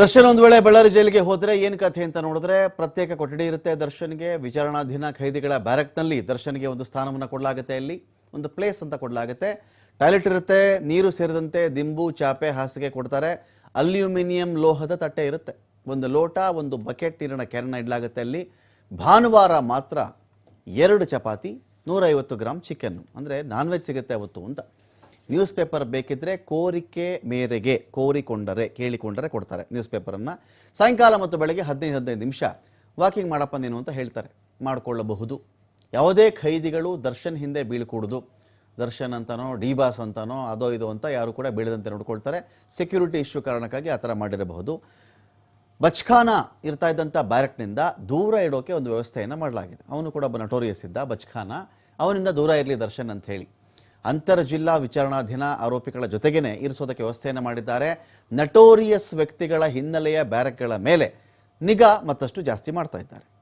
ದರ್ಶನ್ ಒಂದು ವೇಳೆ ಬಳ್ಳಾರಿ ಜೈಲಿಗೆ ಹೋದ್ರೆ ಏನ್ ಕಥೆ ಅಂತ ನೋಡಿದ್ರೆ ಪ್ರತ್ಯೇಕ ಕೊಠಡಿ ಇರುತ್ತೆ ದರ್ಶನ್ಗೆ, ವಿಚಾರಣಾಧೀನ ಖೈದಿಗಳ ಬ್ಯಾರಕ್ನಲ್ಲಿ ದರ್ಶನ್ಗೆ ಒಂದು ಸ್ಥಾನವನ್ನು ಕೊಡಲಾಗುತ್ತೆ ಅಲ್ಲಿ ಒಂದು ಪ್ಲೇಸ್ ಅಂತ ಕೊಡಲಾಗುತ್ತೆ. ಟಾಯ್ಲೆಟ್ ಇರುತ್ತೆ, ನೀರು ಸೇರಿದಂತೆ ದಿಂಬು, ಚಾಪೆ, ಹಾಸಿಗೆ ಕೊಡ್ತಾರೆ. ಅಲ್ಯೂಮಿನಿಯಂ ಲೋಹದ ತಟ್ಟೆ ಇರುತ್ತೆ. ಒಂದು ಲೋಟ, ಒಂದು ಬಕೆಟ್ ನೀರಿನ ಕೆರೆನ ಇಡಲಾಗುತ್ತೆ ಅಲ್ಲಿ. ಭಾನುವಾರ ಮಾತ್ರ ಎರಡು ಚಪಾತಿ, ನೂರೈವತ್ತು ಗ್ರಾಮ್ ಚಿಕನ್ನು ಅಂದರೆ ನಾನ್ ವೆಜ್ ಸಿಗುತ್ತೆ ಅವತ್ತು ಅಂತ. ನ್ಯೂಸ್ ಪೇಪರ್ ಬೇಕಿದ್ರೆ ಕೋರಿಕೆ ಮೇರೆಗೆ, ಕೋರಿಕೊಂಡರೆ, ಕೇಳಿಕೊಂಡರೆ ಕೊಡ್ತಾರೆ. ನ್ಯೂಸ್ ಪೇಪರನ್ನು ಸಾಯಂಕಾಲ ಮತ್ತು ಬೆಳಗ್ಗೆ ಹದಿನೈದು ಹದಿನೈದು ನಿಮಿಷ ವಾಕಿಂಗ್ ಮಾಡಪ್ಪ ನೀನು ಅಂತ ಹೇಳ್ತಾರೆ. ಮಾಡಿಕೊಳ್ಳಬಹುದು. ಯಾವುದೇ ಖೈದಿಗಳು ದರ್ಶನ್ ಹಿಂದೆ ಬೀಳ್ಕೂಡುದು. ದರ್ಶನ್ ಅಂತನೋ ಡಿ ಬಾಸ್ ಅಂತನೋ, ಅದೋ ಇದೋ ಅಂತ ಯಾರು ಕೂಡ ಬೀಳದಂತೆ ನೋಡ್ಕೊಳ್ತಾರೆ. ಸೆಕ್ಯೂರಿಟಿ ಇಶ್ಯೂ ಕಾರಣಕ್ಕಾಗಿ ಆ ಥರ ಮಾಡಿರಬಹುದು. ಬಚ್ಖಾನ ಇರ್ತಾ ಇದ್ದಂಥ ಬ್ಯಾರಕ್ನಿಂದ ದೂರ ಇಡೋಕೆ ಒಂದು ವ್ಯವಸ್ಥೆಯನ್ನು ಮಾಡಲಾಗಿದೆ. ಅವನು ಕೂಡ ಒಬ್ಬ ನಟೋರಿಯಸ್ ಇದ್ದ ಬಚ್ಖಾನ. ಅವನಿಂದ ದೂರ ಇರಲಿ ದರ್ಶನ್ ಅಂತ ಹೇಳಿ. ಅಂತರ್ ಜಿಲ್ಲಾ ವಿಚಾರಣಾಧೀನ ಆರೋಪಿಗಳ ಜೊತೆಗೇನೆ ಇರಿಸೋದಕ್ಕೆ ವ್ಯವಸ್ಥೆಯನ್ನು ಮಾಡಿದ್ದಾರೆ. ನಟೋರಿಯಸ್ ವ್ಯಕ್ತಿಗಳ ಹಿನ್ನೆಲೆಯ ಬ್ಯಾರಕ್ಗಳ ಮೇಲೆ ನಿಗಾ ಮತ್ತಷ್ಟು ಜಾಸ್ತಿ ಮಾಡ್ತಾ ಇದ್ದಾರೆ.